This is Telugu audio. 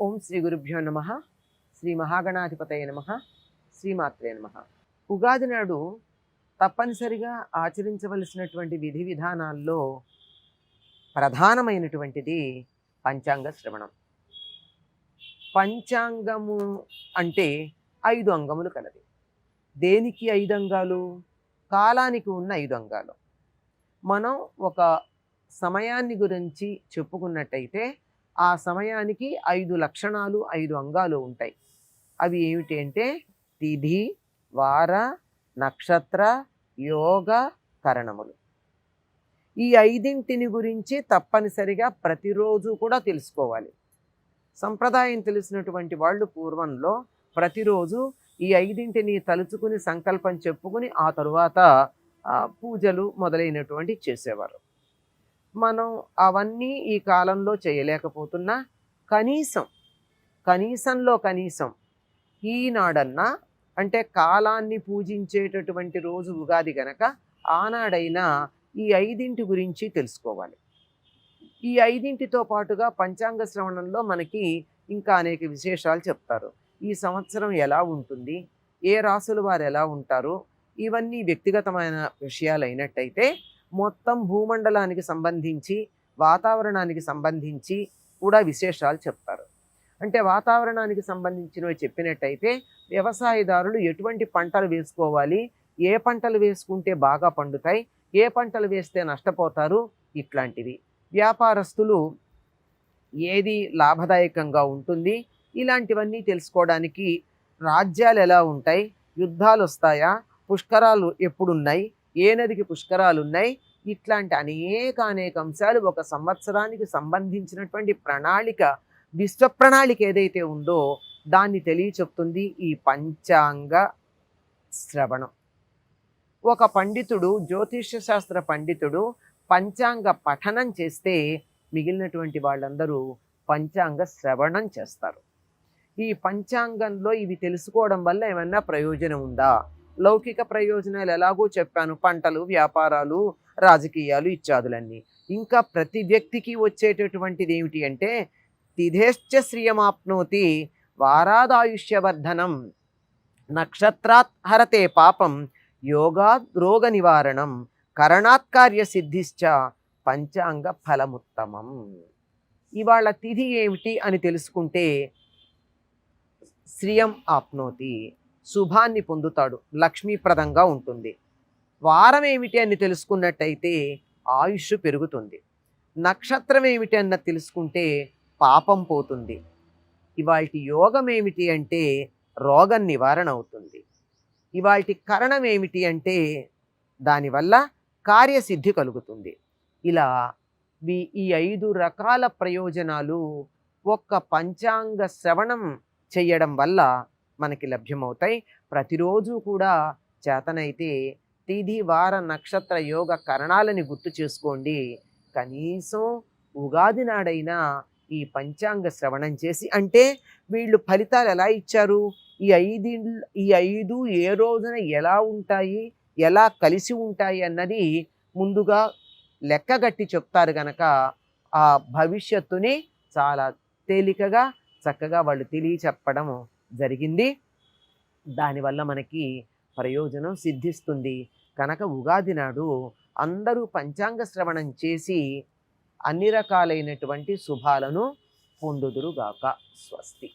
ఓం శ్రీ గురుభ్యో నమ. శ్రీ మహాగణాధిపతయ నమ. శ్రీమాత్రే నమ. ఉగాది నాడు తప్పనిసరిగా ఆచరించవలసినటువంటి విధి విధానాల్లో ప్రధానమైనటువంటిది పంచాంగ శ్రవణం. పంచాంగము అంటే ఐదు అంగములు కలది. దేనికి ఐదు అంగాలు? కాలానికి ఉన్న ఐదు అంగాలు. మనం ఒక సమయాన్ని గురించి చెప్పుకున్నట్టయితే ఆ సమయానికి ఐదు లక్షణాలు ఐదు అంగాలు ఉంటాయి. అవి ఏమిటి అంటే తిథి వార నక్షత్ర యోగ కరణములు. ఈ ఐదింటిని గురించి తప్పనిసరిగా ప్రతిరోజు కూడా తెలుసుకోవాలి. సంప్రదాయం తెలిసినటువంటి వాళ్ళు పూర్వంలో ప్రతిరోజు ఈ ఐదింటిని తలుచుకుని సంకల్పం చెప్పుకుని ఆ తరువాత పూజలు మొదలైనటువంటి చేసేవారు. మనం అవన్నీ ఈ కాలంలో చేయలేకపోతున్నా కనీసం కనీసంలో కనీసం ఈనాడన్నా అంటే కాలాన్ని పూజించేటటువంటి రోజు ఉగాది గనక ఆనాడైనా ఈ ఐదింటి గురించి తెలుసుకోవాలి. ఈ ఐదింటితో పాటుగా పంచాంగ శ్రవణంలో మనకి ఇంకా అనేక విశేషాలు చెప్తారు. ఈ సంవత్సరం ఎలా ఉంటుంది? ఏ రాసులు వారు ఎలా ఉంటారు? ఇవన్నీ వ్యక్తిగతమైన విషయాలు అయినట్టయితే మొత్తం భూమండలానికి సంబంధించి వాతావరణానికి సంబంధించి కూడా విశేషాలు చెప్తారు. అంటే వాతావరణానికి సంబంధించినవి చెప్పినట్టయితే వ్యవసాయదారులు ఎటువంటి పంటలు వేసుకోవాలి ఏ పంటలు వేసుకుంటే బాగా పండుతాయి ఏ పంటలు వేస్తే నష్టపోతారు ఇట్లాంటివి. వ్యాపారస్తులు ఏది లాభదాయకంగా ఉంటుంది ఇలాంటివన్నీ తెలుసుకోవడానికి రాజ్యాలు ఎలా ఉంటాయి యుద్ధాలు వస్తాయా పుష్కరాలు ఎప్పుడున్నాయి ఏ నదికి పుష్కరాలు ఉన్నాయి ఇట్లాంటి అనేక అనేక అంశాలు ఒక సంవత్సరానికి సంబంధించినటువంటి ప్రణాళిక విశ్వ ప్రణాళిక ఏదైతే ఉందో దాన్ని తెలియచెప్తుంది ఈ పంచాంగ శ్రవణం. ఒక పండితుడు జ్యోతిష్య శాస్త్ర పండితుడు పంచాంగ పఠనం చేస్తే మిగిలినటువంటి వాళ్ళందరూ పంచాంగ శ్రవణం చేస్తారు. ఈ పంచాంగంలో ఇవి తెలుసుకోవడం వల్ల ఏమన్నా ప్రయోజనం ఉందా? లౌకిక ప్రయోజనాలు ఎలాగో చెప్పాను. పంటలు వ్యాపారాలు రాజకీయాలు ఇత్యాదులన్నీ. ఇంకా ప్రతి వ్యక్తికి వచ్చేటటువంటిది ఏమిటి అంటే తిథేశ్చ శ్రియమాప్నోతి వారాదాయుష్యవర్ధనం నక్షత్రాత్ హరతే పాపం యోగాద్ రోగ నివారణం కరణాత్కార్య సిద్ధిశ్చ పంచాంగ ఫలముత్తమం. ఇవాళ తిథి ఏమిటి అని తెలుసుకుంటే శ్రియం ఆప్నోతి. శుభాన్ని పొందుతాడు లక్ష్మీప్రదంగా ఉంటుంది. వారం ఏమిటి అని తెలుసుకున్నట్టయితే ఆయుష్ పెరుగుతుంది. నక్షత్రం ఏమిటి అన్న తెలుసుకుంటే పాపం పోతుంది. ఇవాటి యోగం ఏమిటి అంటే రోగం నివారణ అవుతుంది. ఇవాటి కరణం ఏమిటి అంటే దానివల్ల కార్యసిద్ధి కలుగుతుంది. ఇలా ఈ ఐదు రకాల ప్రయోజనాలు ఒక్క పంచాంగ శ్రవణం చేయడం వల్ల మనకి లభ్యమవుతాయి. ప్రతిరోజు కూడా చేతనైతే తిథి వార నక్షత్ర యోగ కరణాలని గుర్తు చేసుకోండి. కనీసం ఉగాది నాడైనా ఈ పంచాంగ శ్రవణం చేసి అంటే వీళ్ళు ఫలితాలు ఎలా ఇచ్చారు? ఈ ఐదు ఈ ఐదు ఏ రోజున ఎలా ఉంటాయి? ఎలా కలిసి ఉంటాయి అన్నది ముందుగా లెక్కగట్టి చెప్తారు గనక ఆ భవిష్యత్తుని చాలా తేలికగా చక్కగా వాళ్ళు తెలియ చెప్పడం జరిగింది. దానివల్ల మనకి ప్రయోజనం సిద్ధిస్తుంది. కనుక ఉగాది నాడు అందరూ పంచాంగ శ్రవణం చేసి అన్ని రకాలైనటువంటి శుభాలను పొందుదురుగాక. స్వస్తి.